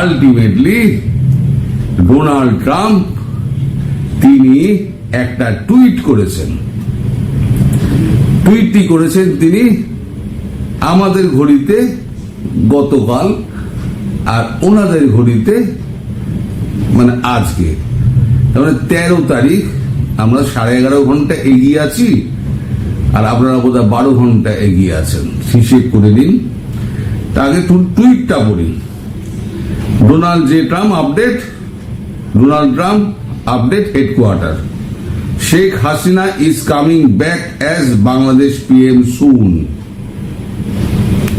Ultimately Donald Trump তিনি একটা tweet করেছেন। টুইটটি করেছেন তিনি, আমাদের ঘড়িতে গতকাল আর ওনাদের ঘড়িতে মানে আজকে। তার মানে তেরো তারিখ, আমরা সাড়ে এগারো ঘণ্টা এগিয়ে আছি, আর আপনারা বোধহয় বারো ঘণ্টা এগিয়ে আছেন। হিসেব করে দিন তাকে টুইটটা পড়ি। Donald J Trump update, Donald Trump update headquarter. Sheikh Hasina is coming back as Bangladesh PM soon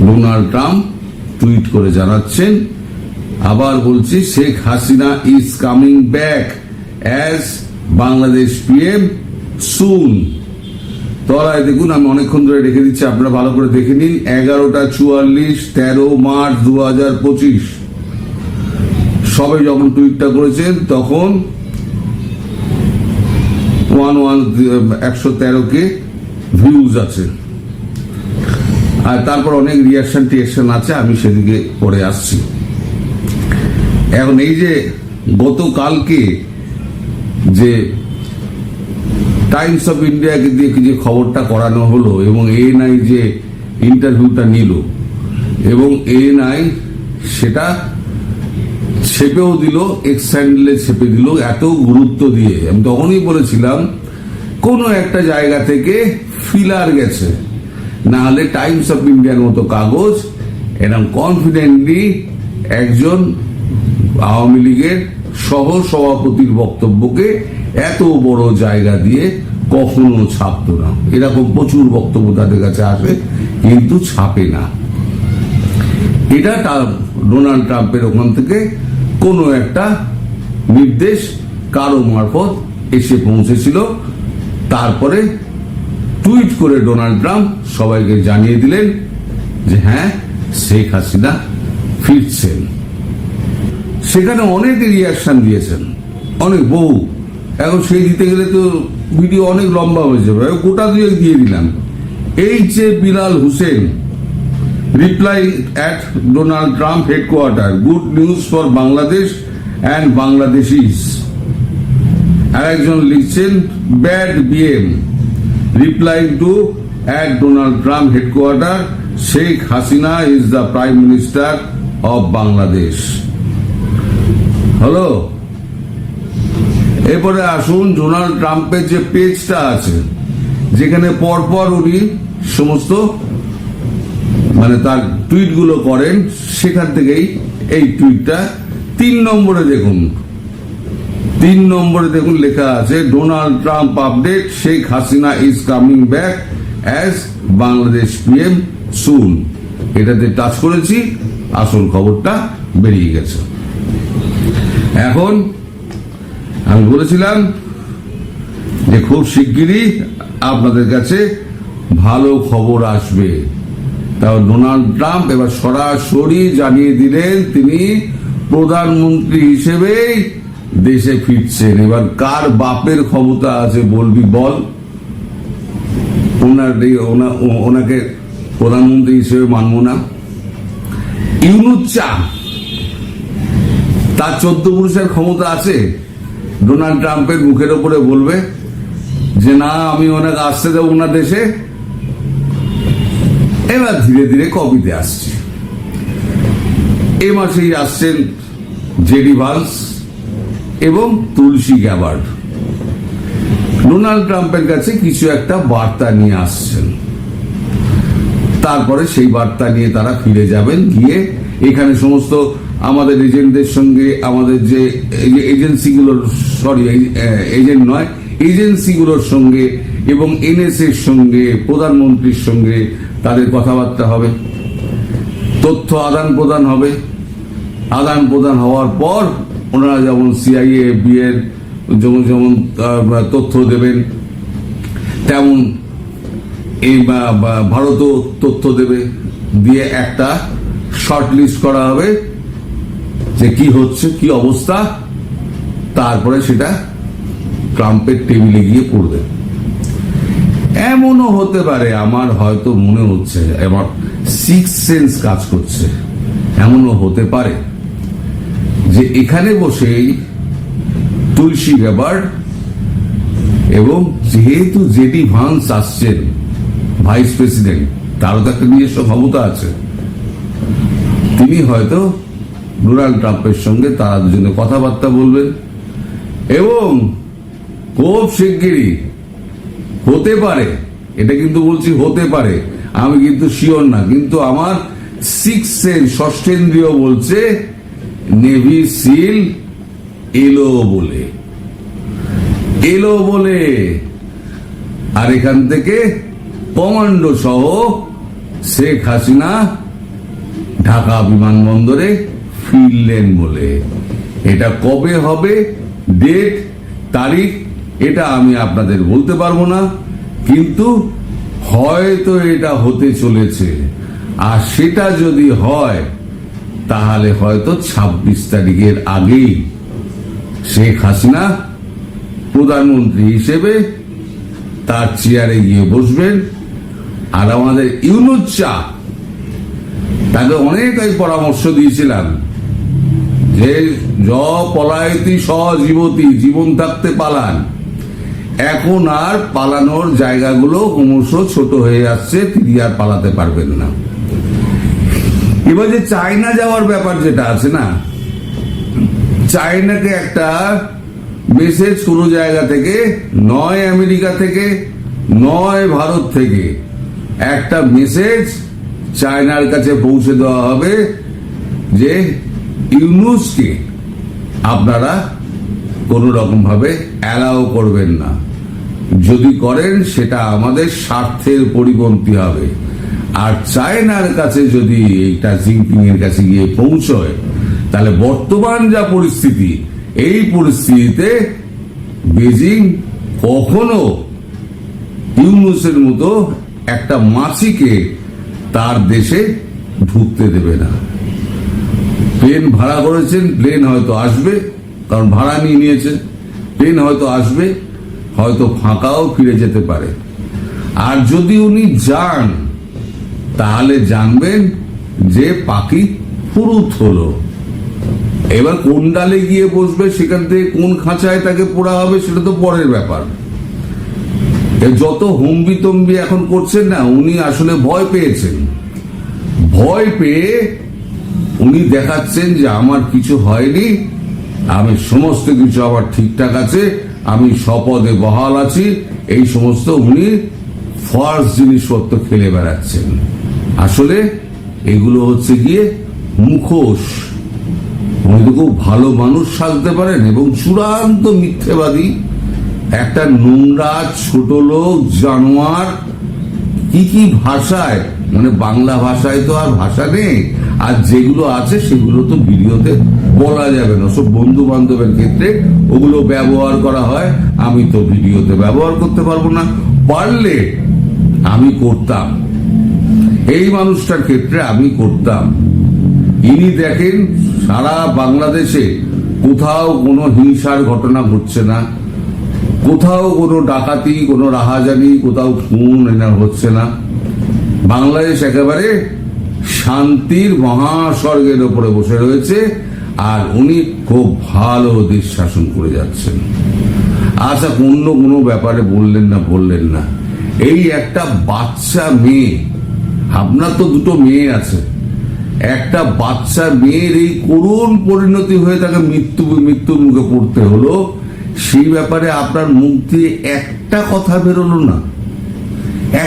Donald Trump tweet করে জানাচ্ছেন, আবার বলছি, Sheikh Hasina is coming back as Bangladesh PM soon তলায় দেখুন, আমি অনেকক্ষণ ধরে রেখে দিচ্ছি, আপনারা ভালো করে দেখে নিন। এগারোটা চুয়াল্লিশ, তেরো মার্চ দু হাজার পঁচিশ। সবে যখন টুইটটা করেছেন, তখন ওয়ান ওয়ান, একশো তেরো কে ভিউজ আছে। আর তারপর অনেক রিয়াকশন টিয়াকশন আছে, আমি সেদিকে পরে আসছি। এখন এই যে গতকালকে যে টাইমস অফ ইন্ডিয়াকে দিয়ে যে খবরটা করানো হলো, এবং এএনআই যে ইন্টারভিউটা নিল, এবং এএনআই সেটা ছেপেও দিল এক্স হ্যান্ডেলে ছেপে দিল, এত গুরুত্ব দিয়ে। আমি তখনই বলেছিলাম, কোনো একটা জায়গা থেকে ফিলার গেছে। না হলে টাইমস অফ ইন্ডিয়ার মতো কাগজ এরকম কনফিডেন্টলি একজন আওয়ামী লীগের সহ সভাপতির বক্তব্যকে এত বড় জায়গা দিয়ে কখনো ছাপতো না। এরকম প্রচুর বক্তব্য তাদের কাছে আসে কিন্তু ছাপে না। এটা ডোনাল্ড ট্রাম্পের ওখান থেকে কোনো একটা নির্দেশ কারও মারফত এসে পৌঁছেছিল। তারপরে টুইট করে ডোনাল্ড ট্রাম্প সবাইকে জানিয়ে দিলেন যে হ্যাঁ শেখ হাসিনা ফিরছেন। সেখানে অনেক রিয়াকশন দিয়েছেন, অনেক বহু এখন সেই দিতে গেলে তো ভিডিও অনেক লম্বা হয়ে যাবে। গোটা দিয়ে দিয়ে দিলাম। এই যে Bilal Hussain at Donald Trump headquarter good news for Bangladesh and Bangladeshis আর একজন লিখছেন bad BM reply to at Donald Trump headquarter Sheikh Hasina is the prime minister of Bangladesh hello এরপরে আসুন ডোনাল্ড ট্রাম্পের যে পেজটা আছে, যেখানে পরপর উনি সমস্ত মানে তার টুইটগুলো করেন, সেখান থেকেই এই টুইটটা তিন নম্বরে দেখুন, তিন নম্বরে দেখুন লেখা আছে Donald Trump update Sheikh Hasina is coming back as Bangladesh PM soon এটাতে টাচ করেছি, আসল খবরটা বেরিয়ে গেছে। এখন আমি বলেছিলাম যে খুব শিগগিরই আপনাদের কাছে ভালো খবর আসবে। ডোনাল্ড ট্রাম্প এবার সরাসরি জানিয়ে দিলেন, তিনি প্রধানমন্ত্রী হিসেবেই দেশে ফিরছেন। এবার কার বাপের ক্ষমতা আছে বলবি বল? ওনার ওনাকে প্রধানমন্ত্রী হিসেবে মানব না। ইউনুচ্চা তার চোদ্দ পুরুষের ক্ষমতা আছে? ডোনাল্ড ট্রাম্পের মুখের ওপরে বলবে যে, না, আমি ওনাকে আসতে দেবো ওনার দেশে। এবার ধীরে ধীরে কপিতে আসছে। এ মাসেই আসছেন জেডি ভান্স এবং তুলসী গ্যাবার্ড। ডোনাল্ড ট্রাম্পের কাছে কিছু একটা বার্তা নিয়ে আসছেন। তারপরে সেই বার্তা নিয়ে তারা ফিরে যাবেন, গিয়ে এখানে সমস্ত আমাদের এজেন্টদের সঙ্গে, আমাদের যে এজেন্সিগুলোর, সরি এজেন্ট নয়, এজেন্সিগুলোর সঙ্গে এবং এনএস এর সঙ্গে, প্রধানমন্ত্রীর সঙ্গে তাদের কথাবার্তা হবে। তথ্য আদান প্রদান হবে। আদান প্রদান হওয়ার পর ওনারা যেমন সিআইএ বিয়ের যেমন যেমন তথ্য দেবেন, তেমন এই ভারতও তথ্য দেবে। দিয়ে একটা শর্ট লিস্ট করা হবে যে কি হচ্ছে, কি অবস্থা। তারপরে সেটা ট্রাম্পের টেবিলে গিয়ে পড়বে। এমনও হতে পারে, আমার হয়তো মনে হচ্ছে আমার সিক্স সেন্স কাজ করছে। এমনও হতে পারে যে এখানে বসেই তুলসী ব্যাপার এবং যেহেতু জেডি ভান্স আসছেন ভাইস প্রেসিডেন্ট তারও তো একটা নিজস্ব ক্ষমতা আছে। তিনি হয়তো ডোনাল্ড ট্রাম্পের সঙ্গে তারা দুজনে কথাবার্তা বলবেন এবং খুব শিগগিরই হতে পারে। এটা কিন্তু বলছি হতে পারে। আমি কিন্তু শিওর না। কিন্তু আমার সিক্স ষষ্ঠেন্দ্রীয় বলছে নেভি সিল এলো বলে। এলো বলে। আর এখান থেকে কমান্ডো সহ শেখ হাসিনা ঢাকা বিমানবন্দরে ফিরলেন বলে। এটা কবে হবে? ডেট তারিখ এটা আমি আপনাদের বলতে পারব না, কিন্তু হয়তো এটা হতে চলেছে। আর সেটা যদি হয়, তাহলে হয়তো ২৬ তারিখের আগেই শেখ হাসিনা প্রধানমন্ত্রী হিসেবে তার চেয়ারে গিয়ে বসবেন। আর আমাদের ইউনুস চা, তাকে অনেক আমি পরামর্শ দিয়েছিলাম যে জ পলায়তি সজীবতী, জীবন থাকতে পালান। এখন আর পালানোর জায়গাগুলো ক্রমশ ছোট হয়ে যাচ্ছে তিনি আর পালাতে পারবেন না। এবার যে চায়না যাওয়ার ব্যাপার যেটা আছে না, চায়নাকে একটা মেসেজ কোনো জায়গা থেকে, নয় আমেরিকা থেকে, নয় ভারত থেকে একটা মেসেজ চায়নার কাছে পৌঁছে দেওয়া হবে যে ইউনুসকে আপনারা কোনো রকম ভাবে অ্যালাউ করবেন না। যদি করেন, সেটা আমাদের স্বার্থের পরিপন্থী হবে। আর চায়নার কাছে যদি এইটা জিনপিং এর কাছে গিয়ে পৌঁছয়, তাহলে বর্তমান যা পরিস্থিতি, এই পরিস্থিতিতে বেজিং কখনো ইউনুসের মতো একটা মাছিকে তার দেশে ঢুকতে দেবে না। প্লেন ভাড়া করেছেন, প্লেন হয়তো আসবে, কারণ ভাড়া নিয়ে নিয়েছে, প্লেন হয়তো আসবে। হয়তো ফাঁকাও ফিরে যেতে পারে। আর যদি উনি যান, তাহলে জানবেন যে পাখি ফুরুত হলো। এবার কোন ডালে গিয়ে বসবে, সেখান থেকে কোন খাঁচায় তাকে পোড়া হবে, সেটা তো পরের ব্যাপার। যত হম্বি তম্বি এখন করছেন না, উনি আসলে ভয় পেয়েছেন। ভয় পেয়ে উনি দেখাচ্ছেন যে, আমার কিছু হয়নি, আমি সমস্ত কিছু আমার ঠিকঠাক আছে আমি স্বপদে বহাল আছি। এই সমস্ত উনি ফলস জিনিসপত্র খেলে বেড়াচ্ছেন। আসলে এগুলো হচ্ছে গিয়ে মুখোশ। উনি তো খুব ভালো মানুষ সাজতে পারেন এবং চূড়ান্ত মিথ্যেবাদী। একটা নোংরা ছোট লোক, জানোয়ার, কি কি ভাষায়? মানে বাংলা ভাষায় তো আর ভাষা নেই। আর যেগুলো আছে সেগুলো তো ভিডিওতে বলা যাবে না। সব বন্ধু বান্ধবের ক্ষেত্রে ওগুলো ব্যবহার করা হয়। আমি তো ভিডিওতে ব্যবহার করতে পারব না। পারলে আমি করতাম। এই মানুষটার ক্ষেত্রে আমি করতাম। ইনি দেখেন, সারা বাংলাদেশে কোথাও কোনো হিংসার ঘটনা ঘটছে না। কোথাও কোনো ডাকাতি, কোনো রাহাজানি, কোথাও খুন এনার হচ্ছে না। বাংলাদেশ একেবারে শান্তির মহাস্বর্গের ওপরে বসে রয়েছে, আর উনি খুব ভালো দেশ শাসন করে যাচ্ছেন। আচ্ছা অন্য কোনো ব্যাপারে বললেন না বললেন না। এই একটা বাচ্চা মেয়ে, আপনার তো দুটো মেয়ে আছে, একটা বাচ্চা মেয়ের এই করুণ পরিণতি হয়ে তাকে মৃত্যু, মৃত্যুর মুখে পড়তে হলো, সেই ব্যাপারে আপনার মুখ দিয়ে একটা কথা বেরোলো না,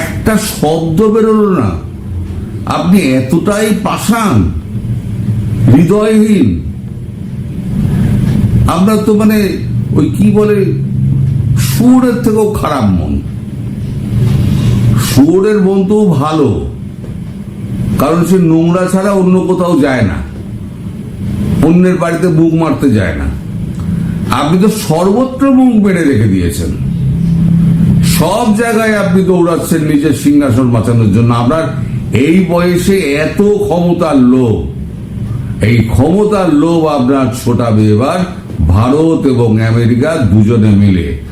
একটা শব্দ বেরোলো না। আপনি এতটাই পাষাণ, হৃদয়হীন। আপনার তো মানে ওই কি বলে সুরের থেকেও খারাপ মন। শুয়োরের মন তো ভালো, কারণ সে নোংরা ছাড়া অন্য কোথাও যায় না। অন্যের বাড়িতে বুক মারতে যায় না। আপনি তো সর্বত্র মুখ মেরে রেখে দিয়েছেন। সব জায়গায় আপনি দৌড়াচ্ছেন নিজের সিংহাসন বাঁচানোর জন্য। আপনার এই বয়সে এত ক্ষমতার লোভ। এই ক্ষমতার লোভ আপনার ছোটাবে এবার ভারত এবং আমেরিকা দুজনে মিলে।